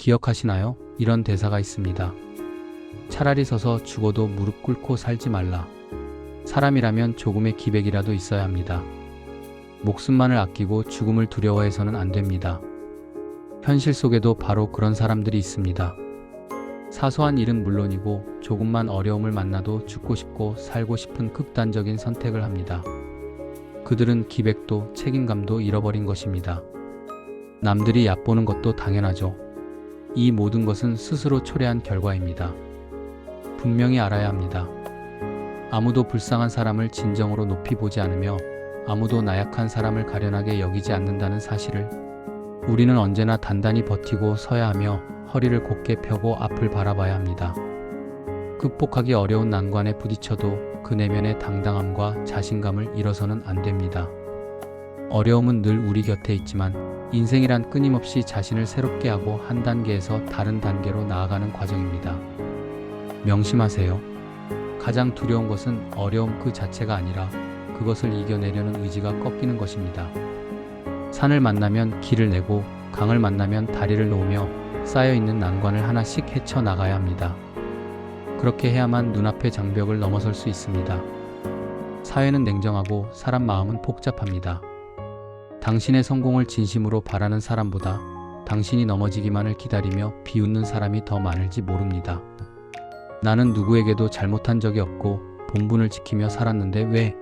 기억하시나요? 이런 대사가 있습니다. 차라리 서서 죽어도 무릎 꿇고 살지 말라. 사람이라면 조금의 기백이라도 있어야 합니다. 목숨만을 아끼고 죽음을 두려워해서는 안 됩니다. 현실 속에도 바로 그런 사람들이 있습니다. 사소한 일은 물론이고 조금만 어려움을 만나도 죽고 싶고 살고 싶은 극단적인 선택을 합니다. 그들은 기백도 책임감도 잃어버린 것입니다. 남들이 얕보는 것도 당연하죠. 이 모든 것은 스스로 초래한 결과입니다. 분명히 알아야 합니다. 아무도 불쌍한 사람을 진정으로 높이 보지 않으며 아무도 나약한 사람을 가련하게 여기지 않는다는 사실을 우리는 언제나 단단히 버티고 서야 하며 허리를 곧게 펴고 앞을 바라봐야 합니다. 극복하기 어려운 난관에 부딪혀도 그 내면의 당당함과 자신감을 잃어서는 안 됩니다. 어려움은 늘 우리 곁에 있지만 인생이란 끊임없이 자신을 새롭게 하고 한 단계에서 다른 단계로 나아가는 과정입니다. 명심하세요. 가장 두려운 것은 어려움 그 자체가 아니라 그것을 이겨내려는 의지가 꺾이는 것입니다. 산을 만나면 길을 내고 강을 만나면 다리를 놓으며 쌓여있는 난관을 하나씩 헤쳐나가야 합니다. 그렇게 해야만 눈앞의 장벽을 넘어설 수 있습니다. 사회는 냉정하고 사람 마음은 복잡합니다. 당신의 성공을 진심으로 바라는 사람보다 당신이 넘어지기만을 기다리며 비웃는 사람이 더 많을지 모릅니다. 나는 누구에게도 잘못한 적이 없고 본분을 지키며 살았는데 왜?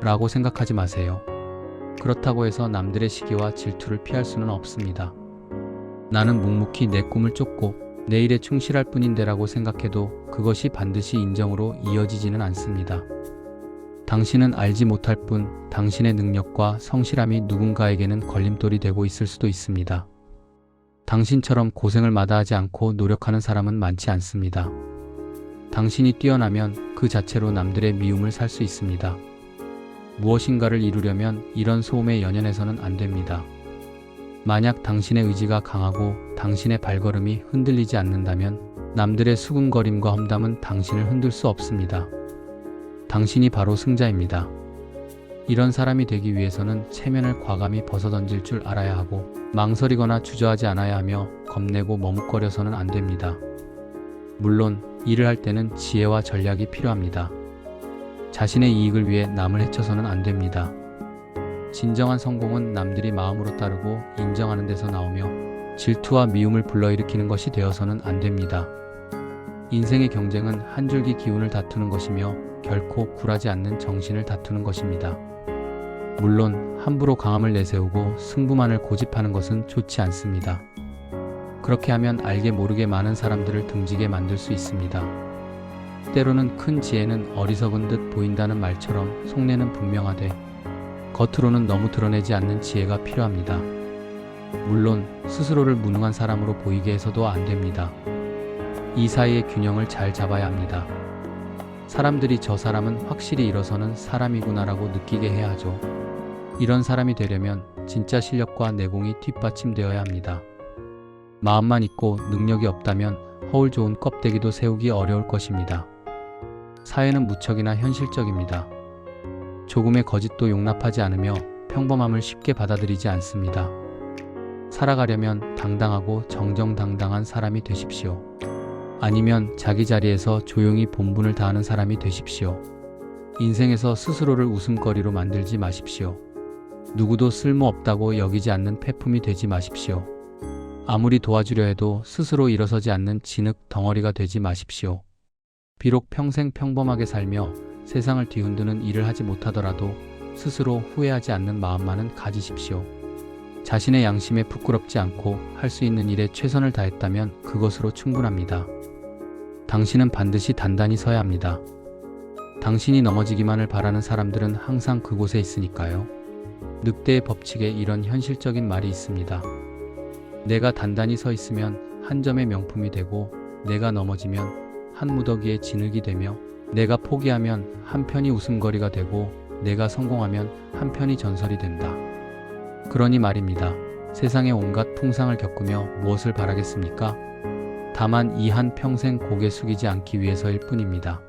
라고 생각하지 마세요. 그렇다고 해서 남들의 시기와 질투를 피할 수는 없습니다. 나는 묵묵히 내 꿈을 쫓고 내 일에 충실할 뿐인데라고 생각해도 그것이 반드시 인정으로 이어지지는 않습니다. 당신은 알지 못할 뿐 당신의 능력과 성실함이 누군가에게는 걸림돌이 되고 있을 수도 있습니다. 당신처럼 고생을 마다하지 않고 노력하는 사람은 많지 않습니다. 당신이 뛰어나면 그 자체로 남들의 미움을 살 수 있습니다. 무엇인가를 이루려면 이런 소음에 연연해서는 안 됩니다. 만약 당신의 의지가 강하고 당신의 발걸음이 흔들리지 않는다면 남들의 수군거림과 험담은 당신을 흔들 수 없습니다. 당신이 바로 승자입니다. 이런 사람이 되기 위해서는 체면을 과감히 벗어던질 줄 알아야 하고 망설이거나 주저하지 않아야 하며 겁내고 머뭇거려서는 안 됩니다. 물론 일을 할 때는 지혜와 전략이 필요합니다. 자신의 이익을 위해 남을 해쳐서는 안 됩니다. 진정한 성공은 남들이 마음으로 따르고 인정하는 데서 나오며 질투와 미움을 불러일으키는 것이 되어서는 안 됩니다. 인생의 경쟁은 한 줄기 기운을 다투는 것이며 결코 굴하지 않는 정신을 다투는 것입니다. 물론 함부로 강함을 내세우고 승부만을 고집하는 것은 좋지 않습니다. 그렇게 하면 알게 모르게 많은 사람들을 등지게 만들 수 있습니다. 때로는 큰 지혜는 어리석은 듯 보인다는 말처럼 속내는 분명하되 겉으로는 너무 드러내지 않는 지혜가 필요합니다. 물론 스스로를 무능한 사람으로 보이게 해서도 안 됩니다. 이 사이의 균형을 잘 잡아야 합니다. 사람들이 저 사람은 확실히 일어서는 사람이구나라고 느끼게 해야 하죠. 이런 사람이 되려면 진짜 실력과 내공이 뒷받침되어야 합니다. 마음만 있고 능력이 없다면 허울 좋은 껍데기도 세우기 어려울 것입니다. 사회는 무척이나 현실적입니다. 조금의 거짓도 용납하지 않으며 평범함을 쉽게 받아들이지 않습니다. 살아가려면 당당하고 정정당당한 사람이 되십시오. 아니면 자기 자리에서 조용히 본분을 다하는 사람이 되십시오. 인생에서 스스로를 웃음거리로 만들지 마십시오. 누구도 쓸모없다고 여기지 않는 폐품이 되지 마십시오. 아무리 도와주려 해도 스스로 일어서지 않는 진흙 덩어리가 되지 마십시오. 비록 평생 평범하게 살며 세상을 뒤흔드는 일을 하지 못하더라도 스스로 후회하지 않는 마음만은 가지십시오. 자신의 양심에 부끄럽지 않고 할 수 있는 일에 최선을 다했다면 그것으로 충분합니다. 당신은 반드시 단단히 서야 합니다. 당신이 넘어지기만을 바라는 사람들은 항상 그곳에 있으니까요. 늑대의 법칙에 이런 현실적인 말이 있습니다. 내가 단단히 서 있으면 한 점의 명품이 되고 내가 넘어지면 한 무더기의 진흙이 되며 내가 포기하면 한 편이 웃음거리가 되고 내가 성공하면 한 편이 전설이 된다. 그러니 말입니다. 세상의 온갖 풍상을 겪으며 무엇을 바라겠습니까? 다만 이 한 평생 고개 숙이지 않기 위해서일 뿐입니다.